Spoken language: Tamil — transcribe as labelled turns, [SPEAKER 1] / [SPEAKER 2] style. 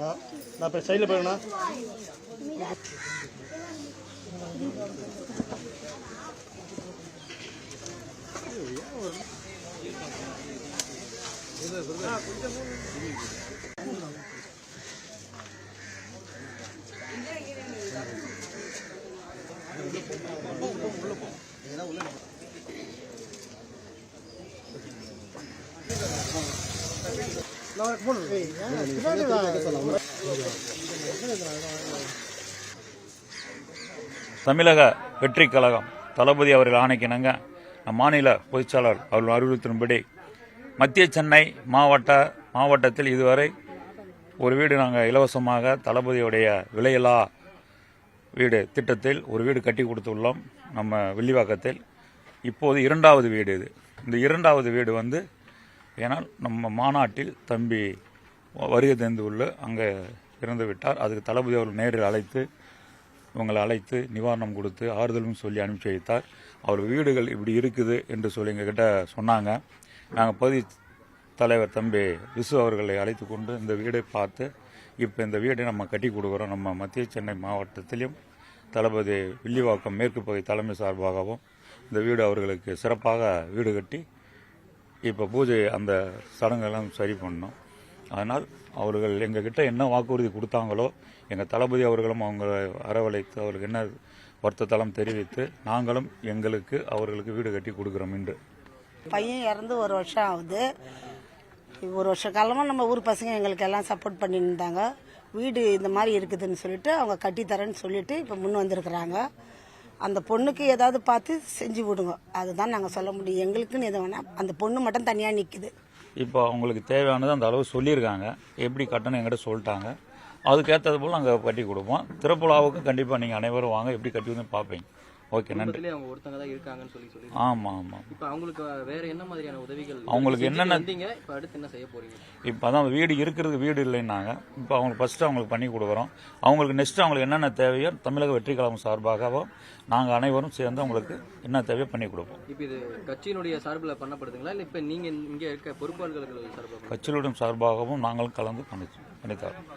[SPEAKER 1] நான் இப்போ சைடில் போயிருங்கண்ணா
[SPEAKER 2] தமிழக வெற்றி கழகம் தளபதி அவர்கள் ஆணைக்கிணங்க நம் மாநில பொதுச்செயலாளர் அவர்கள் அறிவுறுத்தின்படி மத்திய சென்னை மாவட்ட மாவட்டத்தில் இதுவரை ஒரு வீடு நாங்கள் இலவசமாக தளபதியுடைய விலையில்லா வீடு திட்டத்தில் ஒரு வீடு கட்டி கொடுத்துள்ளோம் நம்ம வில்லிவாக்கத்தில். இப்போது இரண்டாவது வீடு இது. இந்த இரண்டாவது வீடு வந்து ஏனால் நம்ம மாநாட்டில் தம்பி வருகை தந்து உள்ள அங்கே இறந்து விட்டார். அதுக்கு தளபதி அவர்கள் நேரில் அழைத்து இவங்களை அழைத்து நிவாரணம் கொடுத்து ஆறுதலும் சொல்லி அனுப்பிச்சு வைத்தார். அவர் வீடுகள் இப்படி இருக்குது என்று சொல்லி எங்ககிட்ட சொன்னாங்க. நாங்கள் பகுதி தலைவர் தம்பி விசு அவர்களை அழைத்து கொண்டு இந்த வீடை பார்த்து இப்போ இந்த வீடை நம்ம கட்டி கொடுக்குறோம். நம்ம மத்திய சென்னை மாவட்டத்திலும் தளபதி வில்லிவாக்கம் மேற்கு பகுதி தலைமை சார்பாகவும் இந்த வீடு அவர்களுக்கு சிறப்பாக வீடு கட்டி இப்போ பூஜை அந்த சடங்கெல்லாம் சரி பண்ணோம். அதனால் அவர்கள் எங்ககிட்ட என்ன வாக்குறுதி கொடுத்தாங்களோ எங்கள் தளபதி அவர்களும் அவங்க அரவழைத்து அவர்களுக்கு என்ன வருத்தத்தெல்லாம் தெரிவித்து நாங்களும் எங்களுக்கு அவர்களுக்கு வீடு கட்டி கொடுக்குறோம் என்று
[SPEAKER 3] பையன் இறந்து ஒரு வருஷம் ஆகுது. ஒரு வருஷ காலமாக நம்ம ஊர் பசங்க எங்களுக்கு எல்லாம் சப்போர்ட் பண்ணியிருந்தாங்க. இருந்தாங்க வீடு இந்த மாதிரி இருக்குதுன்னு சொல்லிட்டு அவங்க கட்டித்தரேன்னு சொல்லிட்டு இப்போ முன் வந்திருக்கிறாங்க. அந்த பொண்ணுக்கு ஏதாவது பார்த்து செஞ்சு விடுங்க. அதுதான் நாங்கள் சொல்ல முடியும். எங்களுக்குன்னு எது வேணால் அந்த பொண்ணு மட்டும் தனியாக நிற்குது
[SPEAKER 2] இப்போ அவங்களுக்கு தேவையானது அந்த அளவு சொல்லியிருக்காங்க. எப்படி கட்டணம் எங்கிட்ட சொல்லிட்டாங்க. அதுக்கேற்றது போல் நாங்கள் கட்டி கொடுப்போம். திறப்புலாவுக்கும் கண்டிப்பாக நீங்கள் அனைவரும் வாங்க. எப்படி கட்டி வந்து பார்ப்பீங்க. ஓகே நன்றி.
[SPEAKER 4] அவங்க ஒருத்தங்க தான் இருக்காங்கன்னு சொல்லி சொல்லி
[SPEAKER 2] ஆமாம் ஆமாம்
[SPEAKER 4] இப்ப அவங்களுக்கு வேற என்ன மாதிரியான உதவிகள்
[SPEAKER 2] அவங்களுக்கு என்னென்ன-
[SPEAKER 4] வந்தீங்க இப்ப அடுத்து என்ன செய்ய போறீங்க?
[SPEAKER 2] இப்போ அதான் வீடு இருக்கிறது வீடு இல்லைன்னாங்க. இப்போ அவங்களுக்கு ஃபஸ்ட்டு அவங்களுக்கு பண்ணி கொடுக்குறோம். அவங்களுக்கு நெக்ஸ்ட் அவங்களுக்கு என்னென்ன தேவையோ தமிழக வெற்றி கழகம் சார்பாகவும் நாங்கள் அனைவரும் சேர்ந்து அவங்களுக்கு என்ன தேவையோ பண்ணி கொடுப்போம்.
[SPEAKER 4] இப்ப இது கட்சியினுடைய சார்பில் பண்ணப்படுதுங்களா? இல்ல இப்ப நீங்க இங்க இருக்க பொறுப்பாளர்கள் சார்பில்
[SPEAKER 2] கட்சிகளுடன் சார்பாகவும் நாங்களும் கலந்து பண்ணி பண்ணித்தரோம்.